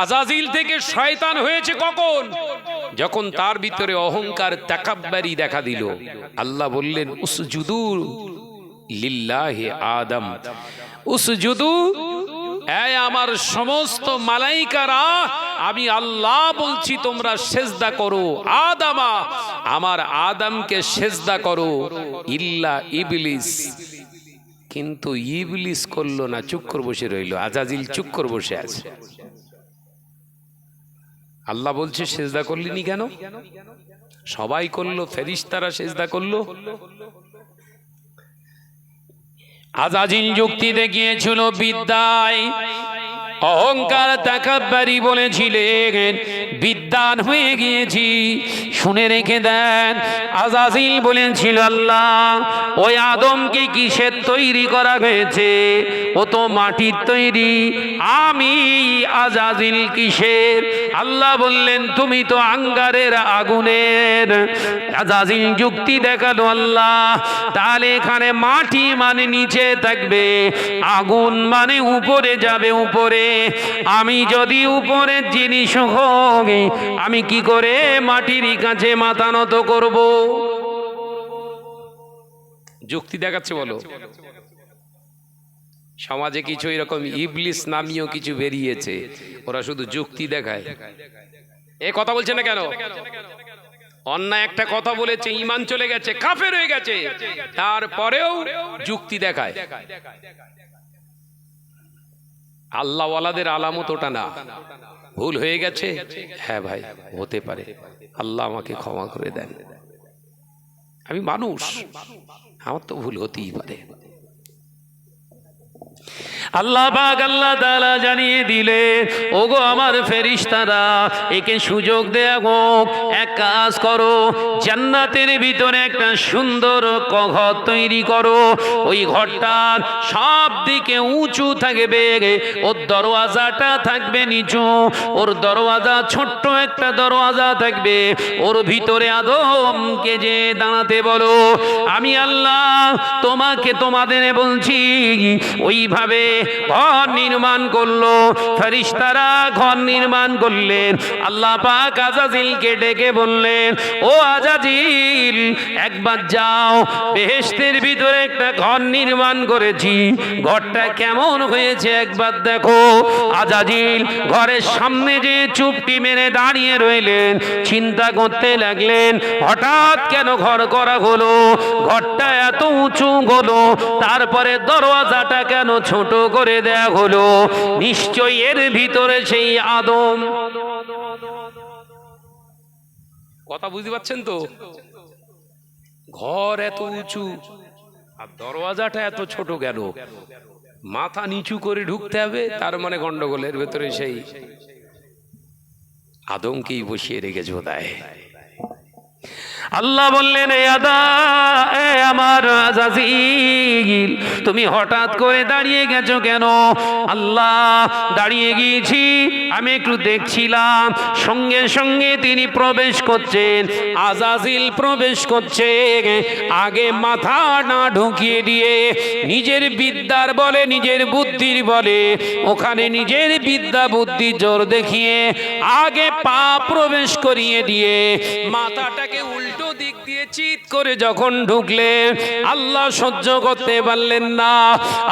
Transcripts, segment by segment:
আজাজিল থেকে শয়তান হয়েছে কখন? যখন তার ভিতরে অহংকার, তাকাব্বারি দেখা দিল। আল্লাহ বললেন, উসজুদু লিল্লাহি আদম। উসজুদু আমার সমস্ত মালাইকারা, আমি আল্লাহ বলছি, তোমরা সেজদা করো। আদামা, আমার আদমকে সেজদা করো। ইল্লা ইবলিস। কিন্তু ইবলিস করল না, চুক্কর বসে রইল। আজাজিল চুক্কর বসে আছে। আল্লাহ বলছে, সেজদা করলিনি কেন? সবাই করল, ফেরিস্তারা সেজদা করল। আজাজিল যুক্তি দেখিয়েছিল, বিদ্যায় অহংকার তাকাব্বারি বলেছিলেন, বিদ্যান হয়ে গিয়েছি। শুনে রেখে দেন, আজাজিল বলেছিল, আল্লাহ, ওই আদমকে কিসের তৈরি করা হয়েছে? ও তো মাটির তৈরি, আমি আজাজিল কিসের? আল্লাহ বললেন, তুমি তো আঙ্গারের আগুনের আজাজিল যুক্তি দেখাল আল্লাহ। তাহলে এখানে মাটি মানে নিচে থাকবে, আগুন মানে উপরে যাবে উপরে। আমি যদি উপরের জিনিস হোক আমি কি করে মাটির কাছে মাথা নত করব? যুক্তি দেখাচ্ছে বলো। সমাজে কিছু এরকম ইবলিস নামীয় কিছু বেরিয়েছে ওরা শুধু যুক্তি দেখায়। এ কথা বলছে না কেন? অন্যায় একটা কথা বলেছে ইমান চলে গেছে কাফের হয়ে গেছে। তারপরেও যুক্তি দেখায়। আল্লাহওয়ালাদের আলামত ওটা না। ভুল হয়ে গেছে? হ্যাঁ ভাই হতে পারে। আল্লাহ আমাকে ক্ষমা করে দেন। আমি মানুষ। আমার তো ভুল হতেই পারে। আল্লাহ পাক আল্লাহ তাআলা জানিয়ে দিলে, ওগো আমার ফেরিস্তারা, একে সুযোগ দেয়া হোক, এক কাজ করো, জান্নাতের ভিতরে একটা সুন্দর ঘর তৈরি করো, ওই ঘরটার সব দিকে উঁচু থাকবে, ওর দরওয়াজাটা থাকবে নিচু, ওর দরওয়াজা ছোট্ট একটা দরওয়াজা থাকবে, ওর ভিতরে আদমকে যে দাঁড়াতে বলো, আমি আল্লাহ তোমাকে তোমাদের বলছি, ওইভাবে ঘর নির্মাণ করল। ফেরিস্তারা ঘর নির্মাণ করলেন। আল্লাহ পাক আজাজিলকে ডেকে বললেন, ও আজাজিল, একবার যাও, বেহেশতের ভিতরে একটা ঘর নির্মাণ করেছি। ঘরটা কেমন হয়েছে একবার দেখো। আজাজিল ঘরের সামনে যে চুপটি মেরে দাঁড়িয়ে রইলেন, চিন্তা করতে লাগলেন, হঠাৎ কেন ঘর করা হলো? ঘরটা এত উঁচু হলো, তারপরে দরওয়াজাটা কেন ছোট করে দেয়া হলো। নিশ্চয়ই এর ভিতরে সেই আদম। কথা বুঝতে পারছেন তো? ঘর এত উঁচু আর দরওয়াজাটা এত ছোট কেন? মাথা নিচু করে ঢুকতে হবে, তার মানে গন্ডগোলের ভেতরে সেই আদমকেই বসিয়ে রেখেছে বোধহয়। আল্লাহ বললেন, "এ আদা, এ আমার তুমি হঠাৎ করে দাঁড়িয়ে গেছো কেন? আল্লাহ, দাঁড়িয়ে গিয়েছি, আমি একটু দেখছিলাম, সঙ্গে সঙ্গে তিনি প্রবেশ করছেন, আজাজিল প্রবেশ করছে আগে মাথা না ঢুকিয়ে দিয়ে নিজের বিদ্যার বলে, নিজের বুদ্ধির বলে, ওখানে নিজের বিদ্যা বুদ্ধি জোর দেখিয়ে আগে পা প্রবেশ করিয়ে দিয়ে মাথাটাকে উল্টো চিৎ করে যখন ঢুকলে আল্লাহ সহ্য করতে পারলেন না।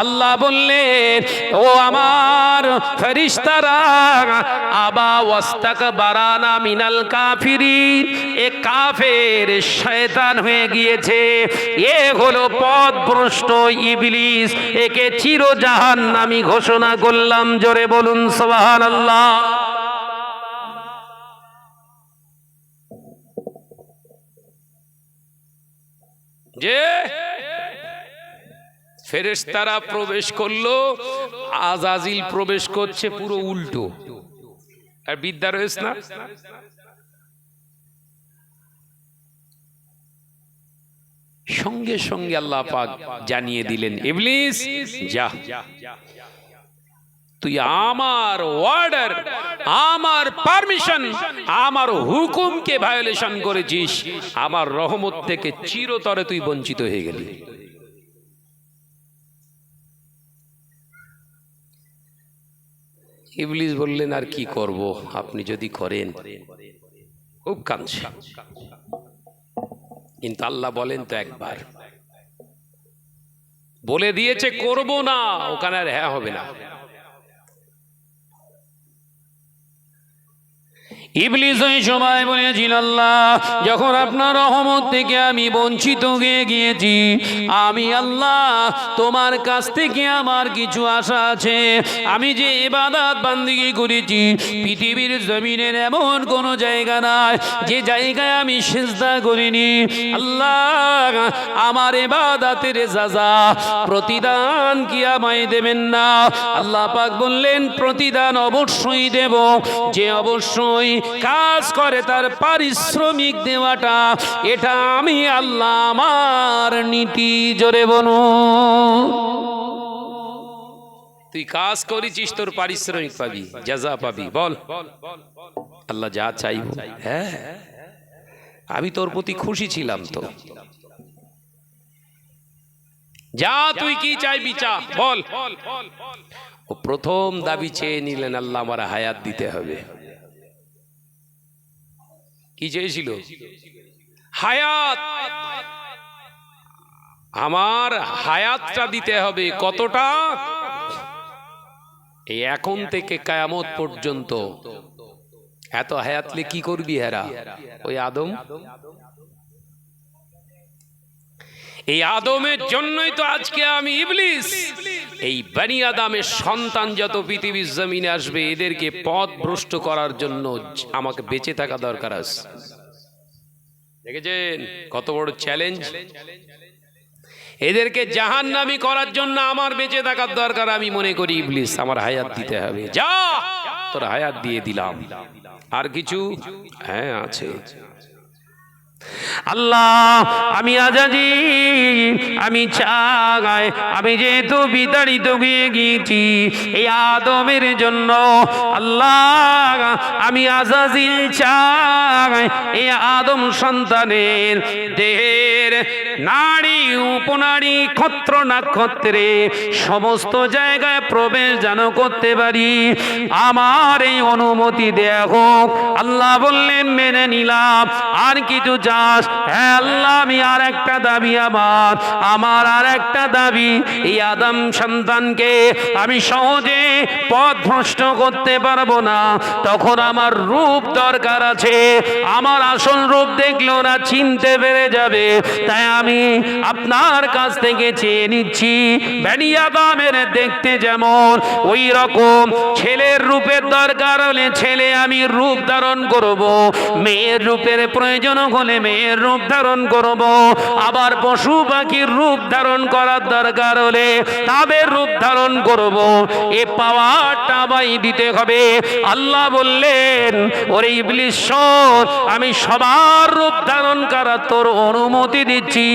আল্লাহ বললেন, ও আমার ফেরিস্তারা ওয়াস্তাক বারানা মিনাল কাফিরি এ কাফের শয়তান হয়ে গিয়েছে। এ হলো পথ ভ্রষ্ট ইবলিস, একে চিরজাহান আমি ঘোষণা করলাম। জোরে বলুন সোহান আল্লাহ যে ফেরেশতারা প্রবেশ করল, আজাজিল প্রবেশ করছে পুরো উল্টো। আর বিদ্যা রয়েছে না? সঙ্গে সঙ্গে আল্লাহ পাক জানিয়ে দিলেন, ইবলিস, যা। তুই আমার অর্ডার আমার পারমিশন আমার হুকুমকে ভায়োলেশন করেছিস, আমার রহমত থেকে চিরতরে তুই বঞ্চিত হয়ে গেলি। ইবলিস বললেন, আর কি করব? আপনি যদি করেন। খুব কাঁদছে। কিন্তু আল্লাহ বলেন তো একবার। বলে দিয়েছে, করব না। ওখানে আর হ্যাঁ হবে না। ইবলিস ওই সময় বলেছিল, আল্লাহ, যখন আপনার রহমত থেকে আমি বঞ্চিত হয়ে গিয়েছি, আমি আল্লাহ, তোমার কাছ থেকে আমার কিছু আশা আছে। আমি যে ইবাদত বান্দিগি করেছি, পৃথিবীর জমিনের এমন কোন জায়গা নাই, যে জায়গায় আমি সেজদা করিনি। আল্লাহ, আমার এবাদাতের যাজা প্রতিদান কি আমায় দেবেন না। আল্লাহ পাক বললেন, প্রতিদান অবশ্যই দেব। যে অবশ্যই কাজ করে তার পারিশ্রমিক দেওয়াটা এটা আমি আল্লাহ আমার নীতি জোরে বনু তুই কাজ করেছিস তোর পারিশ্রমিক পাবি যাজা পাবি বল। আল্লাহ যা চাইব। হ্যাঁ আমি তোর প্রতি খুশি ছিলাম তো। যা তুই কি চাইবি চা বল। ও প্রথম দাবি চেয়ে নিলেন আল্লাহ আমার হায়াত দিতে হবে। কি চেয়েছিল? হায়াত। আমার হায়াতটা দিতে হবে কতটা? এই এখন থেকে কায়ামত পর্যন্ত। এত হায়াতলে কি করবি হেরা? ওই আদম? এই আদমের জন্যই তো আজকে আমি ইবলিস। এই বানি আদামের সন্তান যত পৃথিবীর জমিনে আসবে, এদেরকে পথ ভ্রষ্ট করার জন্য আমাকে বেঁচে থাকা দরকার আছে। দেখেছেন কত বড় চ্যালেঞ্জ এদেরকে জাহান্নামি করার জন্য আমার বেঁচে থাকার দরকার, আমি মনে করি ইবলিস, আমার হায়াত দিতে হবে। যা, তোর হায়াত দিয়ে দিলাম। আর কিছু? হ্যাঁ আছে। আল্লাহ, আমি আজাজি আমি চাগাই আমি যেহেতু বিতাড়িত হয়ে গিয়েছি, এই আদমের জন্য আল্লাহ, আমি আজাজিল চাগাই এই আদম সন্তানের দেহের নারী উপনারী ক্ষত্র নক্ষত্রে সমস্ত জায়গায় প্রবেশ যেন করতে পারি। আমার এই অনুমতি দেয়া হোক। আল্লাহ বললেন, মেনে নিলাম। আর কিছু চাস? হ্যাঁ আল্লাহ, আমি আর একটা দাবি আমার। আমার আর একটা দাবি, এই আদম সন্তানকে আমি সহজে পথ ভ্রষ্ট করতে পারব না। তখন আমার রূপ দরকার আছে। আমার আসল রূপ দেখলে ওরা চিনতে পেরে যাবে। তাই আমি আপনার কাছ থেকে চেয়ে নিচ্ছি ভ্যানিয়া দেখতে যেমন ওই রকম। ছেলের রূপের দরকার হলে ছেলে আমি রূপ ধারণ করব। মেয়ের রূপের প্রয়োজন হলে মেয়ের রূপ ধারণ করব। আবার পশু পাখির রূপ ধারণ করার দরকার হলে তাদের রূপ ধারণ করব। এ পাওয়ারটা আমায় দিতে হবে। আল্লাহ বললেন ওরে ইবলিশ শোন, আমি সবার রূপ ধারণ করার তোর অনুমতি দিচ্ছি।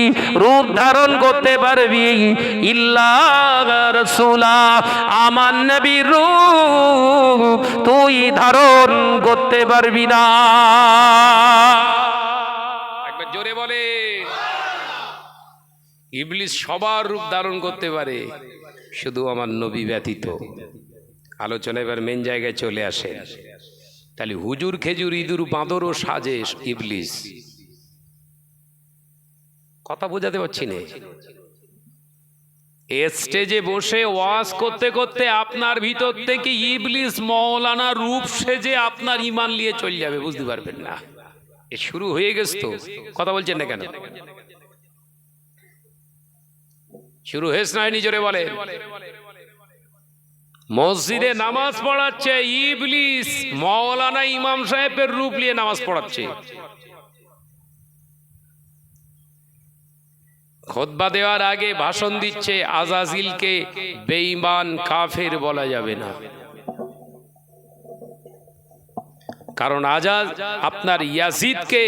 রূপ ধারণ করতে পারবি ইল্লা আমার নবী রূপ তুই ধারণ করতে পারবি না। ইবলিস সবার রূপ ধারণ করতে পারে, শুধু আমার নবী ব্যতীত। আলোচনা এবার মেন জায়গায় চলে আসে। তাহলে হুজুর খেজুর, ইঁদুর বাঁদর ও সাজে ইবলিস। কথা বোঝাতে পারছি না। স্টেজে বসে ওয়াজ করতে করতে আপনার ভিতর থেকে ইবলিস মৌলানা রূপ সেজে আপনার ইমান নিয়ে চলে যাবে, বুঝতে পারবেন না। এ শুরু হয়ে গেছে তো। কথা বলছেন না কেন? শুরু হয়েছে না জোরে বলে। মসজিদে নামাজ পড়াচ্ছে ইবলিস, মাওলানা ইমাম সাহেবের রূপ নিয়ে নামাজ পড়াচ্ছে। খোদবা দেওয়ার আগে ভাষণ দিচ্ছে আজাজিলকে, বেঈমান কাফের বলা যাবে না। কারণ আজাদ আপনার ইয়াজিদকে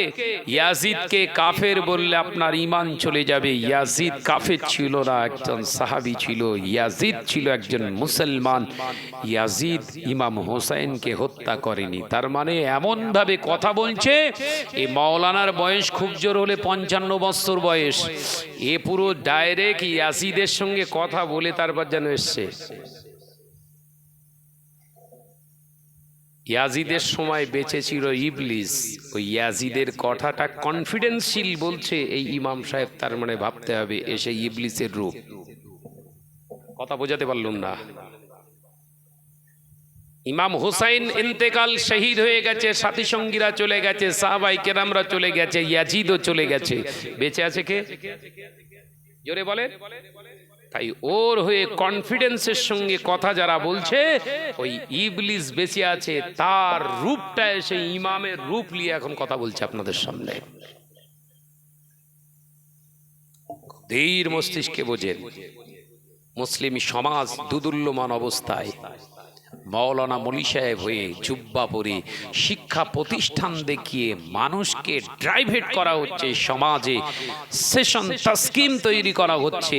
ইয়াজিদকে কাফের বললে আপনার ইমান চলে যাবে। ইয়াজিদ কাফের ছিল না, একজন সাহাবি ছিল। ইয়াজিদ ছিল একজন মুসলমান। ইয়াজিদ ইমাম হোসাইনকে হত্যা করেনি। তার মানে এমনভাবে কথা বলছে, এ মাওলানার বয়স খুব জোর হলে পঞ্চান্ন বছর বয়স। এ পুরো ডাইরেক্ট ইয়াজিদের সঙ্গে কথা বলে তারপর যেন এসছে। ইয়াজিদের সময় বেঁচে ছিল ইবলিস। ওই ইয়াজিদের কথাটা কনফিডেন্সশীল বলছে এই ইমাম সাহেব, তার মানে ভাবতে হবে এসে ইবলিসের রূপ। কথা বোঝাতে পারলুম না। ইমাম হুসাইন ইন্তেকাল শহীদ হয়ে গেছে সাথী সঙ্গীরা চলে গেছে, সাহাবাই কেরামরা চলে গেছে, ইয়াজিদও চলে গেছে। বেঁচে আছে কে? জোরে বলে তাই ওর হয়ে কনফিডেন্সের সঙ্গে কথা যারা বলছে, ওই ইবলিস বেঁচে আছে, তার রূপটা এসে ইমামের রূপ নিয়ে এখন কথা বলছে আপনাদের সামনে। ধীর মস্তিষ্কে বোঝেন, মুসলিম সমাজ দুদুল্যমান অবস্থায়। মাওলানা মলি হয়ে জুব্বা পরে শিক্ষা প্রতিষ্ঠান দেখিয়ে মানুষকে ড্রাইভেট করা হচ্ছে, সমাজে সেশন তাস্কিম তৈরি করা হচ্ছে,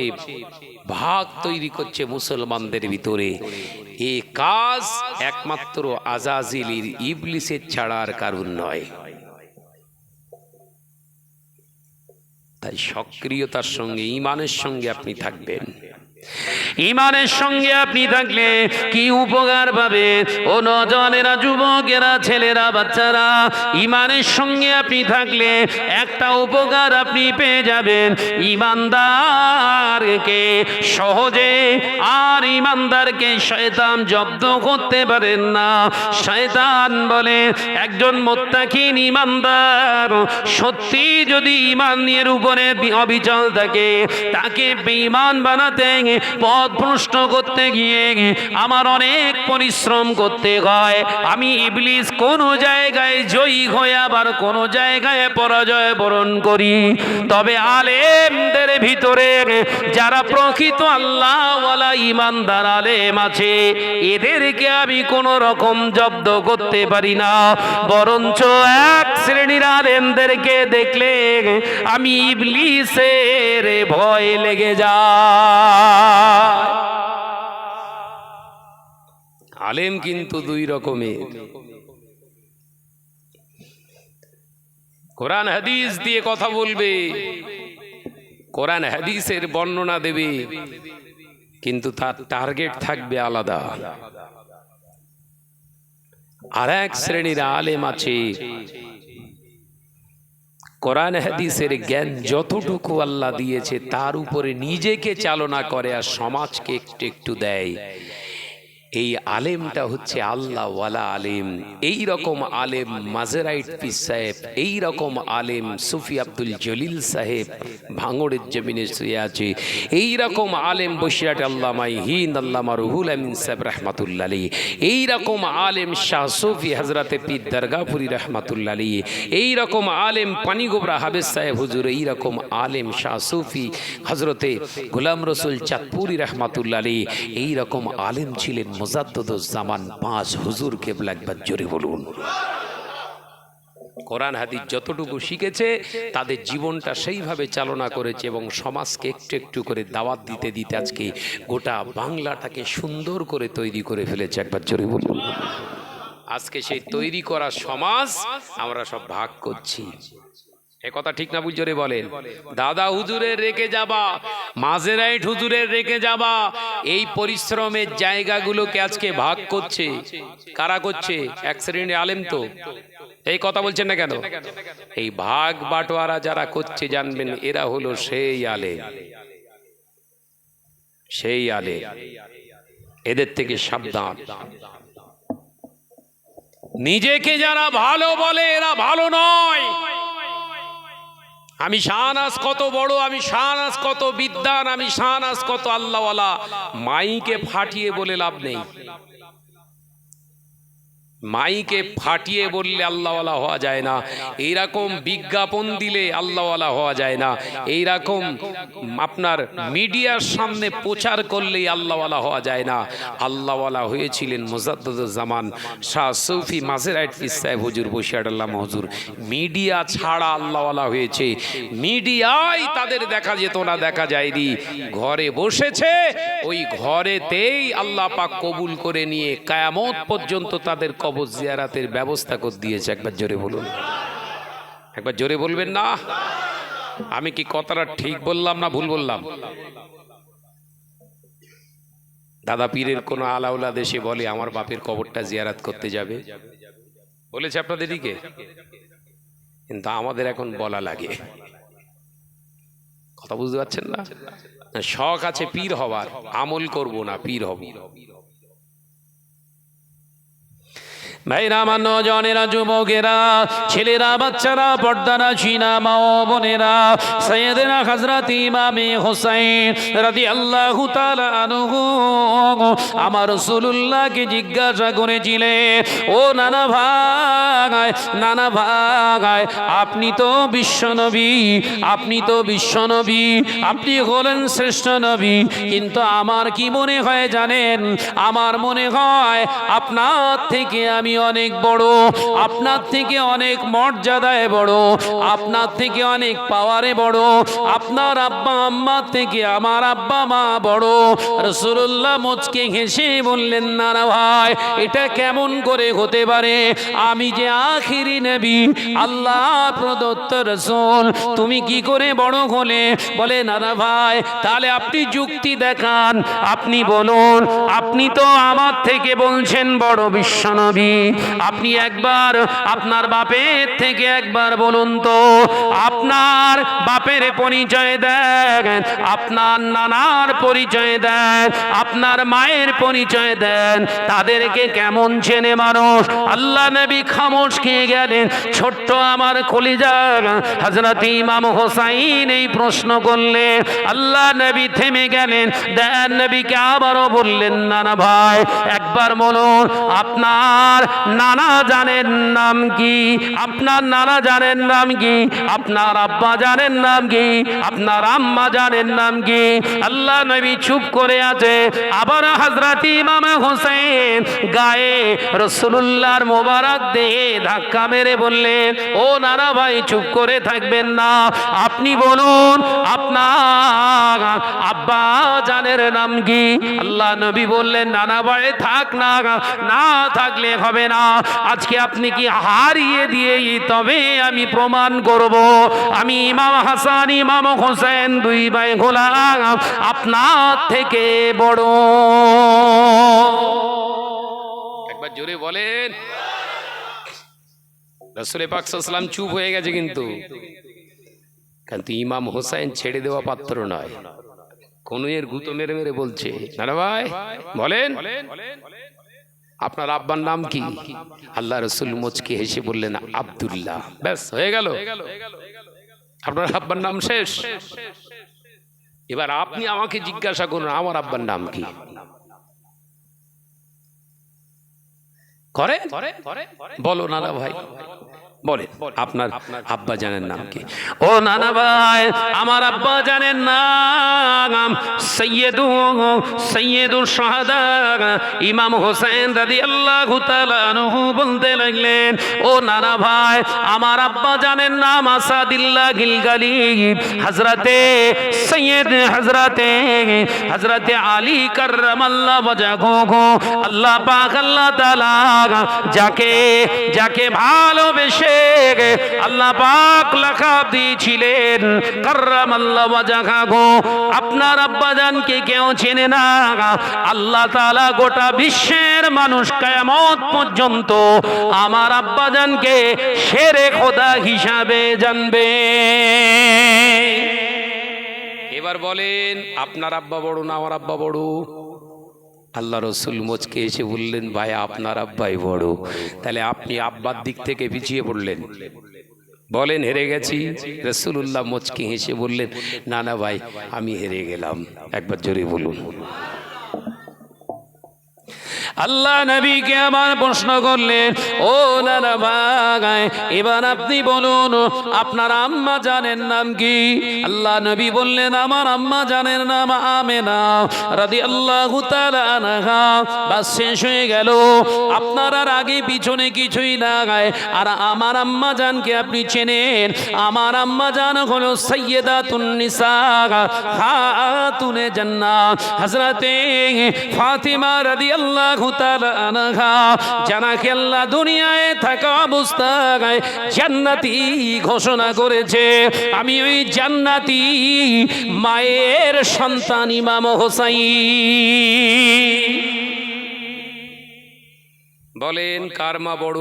ভাগ তৈরি করছে মুসলমানদের ভিতরে। এ কাজ একমাত্র আজাজিলির ইবলিসের ছাড়ার কারণ নয়। তাই সক্রিয়তার সঙ্গে ইমানের সঙ্গে আপনি থাকবেন। ইমানের সঙ্গে আপনি থাকলে কি উপকার পাবে? ও নজনেরা, যুবকেরা, ছেলেরা, বাচ্চারা, ইমানের সঙ্গে আপনি থাকলে একটা উপকার আপনি পেয়ে যাবেন। ইমানদারকে সহজে আর ইমানদারকে শয়তান জব্দ করতে পারেন না। শয়তান বলে, একজন মোত্তাকিন ইমানদার সত্যি যদি ইমান উপরে অবিচল থাকে, তাকে বেঈমান বানাতে পথ ভ্রষ্ট করতে গিয়ে আমার অনেক পরিশ্রম করতে হয়। আমি ইবলিস কোন জায়গায় জয়ী হয়ে আবার কোন জায়গায় পরাজয় বরণ করি। তবে আলেমদের ভিতরে যারা প্রকৃত আল্লাহওয়ালা ইমানদার আলেম আছে, এদেরকে আমি কোন রকম জব্দ করতে পারি না। বরঞ্চ এক শ্রেণির আলেমদেরকে দেখলে আমি ইবলিসের ভয় লেগে যায়। আলেম কিন্তু দুই রকমের। কোরআন হাদিস দিয়ে কথা বলবে, কোরআন হাদিসের বর্ণনা দেবে, কিন্তু তার টার্গেট থাকবে আলাদা। আর এক শ্রেণির আলেম আছে কোরআন হাদিসের জ্ঞান যতটুকু আল্লাহ দিয়েছে তার উপরে নিজেকে চালনা করে আর সমাজকে একটু একটু দেয়। এই আলেমটা হচ্ছে আল্লাহ ওয়ালা আলেম। এই রকম আলেম মাজেরাইট পিস সাহেব, এই রকম আলেম সুফি আব্দুল জলিল সাহেব ভাঙড়ের জমিনে শুয়ে আছে। এই রকম আলেম বসিরাট আল্লামাই হিন্দ, আল্লামা রুহুল আমিন সাহেব রহমাতুল্লা আলী এই রকম আলেম শাহ সুফি হজরতে পীর দরগাপুরি রহমাতুল্লা আলী এই রকম আলেম পানিগোবরা হাবেজ সাহেব হুজুর, এই রকম আলেম শাহ সুফি হজরতে গোলাম রসুল চাঁদপুরি রহমাতুল্লা আলী এই রকম আলেম ছিলেন মোজাদ্দুজ্জামান পাঁচ হুজুর কেবলা একবার জোরে বলুন। কোরআন হাদিস যতটুকু শিখেছে, তাদের জীবনটা সেইভাবে চালনা করেছে এবং সমাজকে একটু একটু করে দাওয়াত দিতে দিতে আজকে গোটা বাংলাটাকে সুন্দর করে তৈরি করে ফেলেছে একবার জোরে বলুন। আজকে সেই তৈরি করা সমাজ আমরা সব ভাগ করছি। কথা ঠিক না বুঝরে বলেন। দাদা হুজুরের রেখে যাবা মাজেরাইট হুজুরের রেখে যাবা, এই পরিশ্রমের জায়গাগুলোকে আজকে ভাগ করছে। কারা করছে? এক শ্রেণির আলেম তো। এই কথা বলছেন না কেন? এই ভাগ বাটোয়ারা যারা করছে জানবেন, এরা হলো সেই আলে সেই আলে এদের থেকে সাবধান। নিজেকে যারা ভালো বলে, এরা ভালো নয়। আমি শাহনাজ কত বড়, আমি শাহনাজ কত বিদ্যান, আমি শাহনাজ কত আল্লাহওয়ালা। মাইকে ফাটিয়ে বলে লাভ নেই। মাইকে ফাটিয়ে বললে আল্লাহওয়ালা হওয়া যায় না। এইরকম বিজ্ঞাপন দিলে আল্লাহওয়ালা হওয়া যায় না। এইরকম আপনার মিডিয়ার সামনে প্রচার করলেই আল্লাহওয়ালা হওয়া যায় না। আল্লাহওয়ালা হয়েছিলেন মোজাদ্দুজ্জামান শাহ সৌফি পিস সাহেব হুজুর বসিয়াট আল্লাহ হুজুর মিডিয়া ছাড়া আল্লাহওয়ালা হয়েছে। মিডিয়ায় তাদের দেখা যেত না, দেখা যায়নি। ঘরে বসেছে, ওই ঘরেতেই আল্লাহ পাক কবুল করে নিয়ে কায়ামত পর্যন্ত তাদের কবর জিয়ারাতের ব্যবস্থা করে দিয়েছে। একবার জোরে বলুন। একবার জোরে বলবেন না? আমি কি কথাটা ঠিক বললাম না ভুল বললাম? দাদা পীরের কোনো আলাউলা দেশে বলে, আমার বাপের কবরটা জিয়ারাত করতে যাবে? বলেছে আপনাদের দিকে কিন্তু আমাদের এখন বলা লাগে। কথা বুঝতে পারছেন না? শখ আছে পীর হবার আমল করব না, পীর হব। ভাইরা আমার নজনেরা যুবকেরা, ছেলেরা, বাচ্চারা, পর্দারা চিনা মা ও বোনেরা সৈয়দেরা হজরত ইমামে হোসাইন রাদি আল্লাহ আমার রসুল্লাহকে জিজ্ঞাসা করেছিলেন ও নানা ভাগায় নানা ভাই, আপনি তো বিশ্বনবী আপনি তো বিশ্বনবী আপনি হলেন শ্রেষ্ঠ নবী, কিন্তু আমার কি মনে হয় জানেন? আমার মনে হয় আপনার থেকে আমি অনেক বড়। আপনার থেকে অনেক মর্যাদায় বড়। আপনার থেকে অনেক পাওয়ারে বড়। আপনার আব্বা, আম্মা থেকে আমার আব্বা, মা বড়। রসুল্লাহ মোচকে হেসে বললেন, না না ভাই, এটা কেমন করে হতে পারে? আমি যে আখিরি নবী, আল্লাহ প্রদত্ত রসুল, তুমি কি করে বড় হলে? বলে নানা ভাই, তাহলে আপনি যুক্তি দেখান। আপনি বলুন, আপনি তো আমার থেকে বলছেন বড় বিশ্বনবী আপনি একবার আপনার বাপের থেকে একবার বলুন তো, আপনার বাপের পরিচয় দেন, আপনার নানার পরিচয় দেন, আপনার মায়ের পরিচয় দেন, তাদেরকে কেমন চেনে মানুষ? আল্লাহ নবী খামোশ খেয়ে গেলেন, ছোট্ট আমার কলিজা হজরত ইমাম হোসাইন এই প্রশ্ন করলেন, আল্লাহ নবী থেমে গেলেন, দেন নবীকে আবারও বললেন না না ভাই, একবার বলুন, আপনার নানা জানেন নাম কি? আপনার নানা জানেন নাম কি? আপনার আব্বা জানেন নাম কি? আপনার আম্মা জানেন নাম কি? আল্লাহ নবী চুপ করে আছে। আবার হজরত ইমাম হোসেন গায়ে রসুল্লাহর মোবারক দেহে ধাক্কা মেরে বললেন, ও নানা ভাই, চুপ করে থাকবেন না। আপনি বলুন, আপনার আব্বা জানের নাম কি? আল্লাহ নবী বললেন, নানা ভাই, থাক না না থাকলে হবে না। আজকে আপনি কি হারিয়ে দিয়ে তবে আমি প্রমাণ করব। আমি ইমাম হাসান, ইমাম হোসেন দুই ভাই গোলাম, আপনার থেকে বড়। একবার জোরে বলেন। রসুল পাকসাল্লাম চুপ হয়ে গেছে কিন্তু। কিন্তু ইমাম হোসাইন ছেড়ে দেওয়া পাত্র নয়। কোন এর গুতো মেরে মেরে বলছে। নানা ভাই, বলেন। আপনার আব্বার নাম কি? আল্লাহ রসুল মুচকি হেসে বললেন, আবদুল্লাহ। ব্যাস, হয়ে গেল। আপনার আব্বার নাম শেষ। এবার আপনি আমাকে জিজ্ঞাসা করুন, আমার আব্বার নাম কি? করে বলো না ভাই। বলে আপনার আব্বা জানেন নাম কি? ও নানা ভাই আমার আব্বা জানেন নাম সৈয়দু সৈয়দুর শাহাদা। ইমাম হোসেন রাদি আল্লাহ বলতে লাগলেন ও নানা ভাই আমার আব্বা জানেন নাম আসাদিল্লাহ গিলগালি হজরতে সৈয়দ হজরতে হজরতে আলী বজা গো গো আল্লাহ পাক আল্লাহ তাআলা যাকে যাকে ভালোবেসে আল্লাহ পাক লাকাব দিয়েছিলেন করম আল্লাহ ওয়াজাহা গো আপনার আব্বাজানকে কেউ চেনে না। আল্লাহ তাআলা গোটা বিশ্বের মানুষ কিয়ামত পর্যন্ত আমার আব্বাজানকে সেরে খোদা হিসাবে জানবে। এবার বলেন, আপনার আব্বা বড় না আমার আব্বা বড়? আল্লাহ রসুল মোচকে এসে বললেন, ভাই, আপনার আব্বাই বড়। তাহলে আপনি আব্বার দিক থেকে পিছিয়ে পড়লেন। বলেন, হেরে গেছি? রসুল্লাহ মোচকে হেসে বললেন, না না ভাই, আমি হেরে গেলাম। একবার জোরে বলুন। আল্লাহ নবীকে আবার প্রশ্ন করলেন, ও নানা ভাই এবার আপনি বলুন, আপনার আম্মা জানেন নাম কি? আল্লাহ নবী বললেন, আমার আম্মা জানেন নাম আমেনা রাদি আল্লাহ বাস শেষ হয়ে গেল। আপনার আর আগে পিছনে কিছুই না গায়। আর আমার আম্মা জানকে আপনি চেনেন? আমার আম্মা জান হলো সৈয়দা তুন্নিসা খাতুনে জান্নাত। হজরতে ফাতিমা রাদি আল্লাহ দুনিয়ায় থাকা অবস্থায় জান্নাতি ঘোষণা করেছে। আমি ওই জান্নাতি মায়ের সন্তান ইমাম হোসাইন। বলেন, কার মা বড়?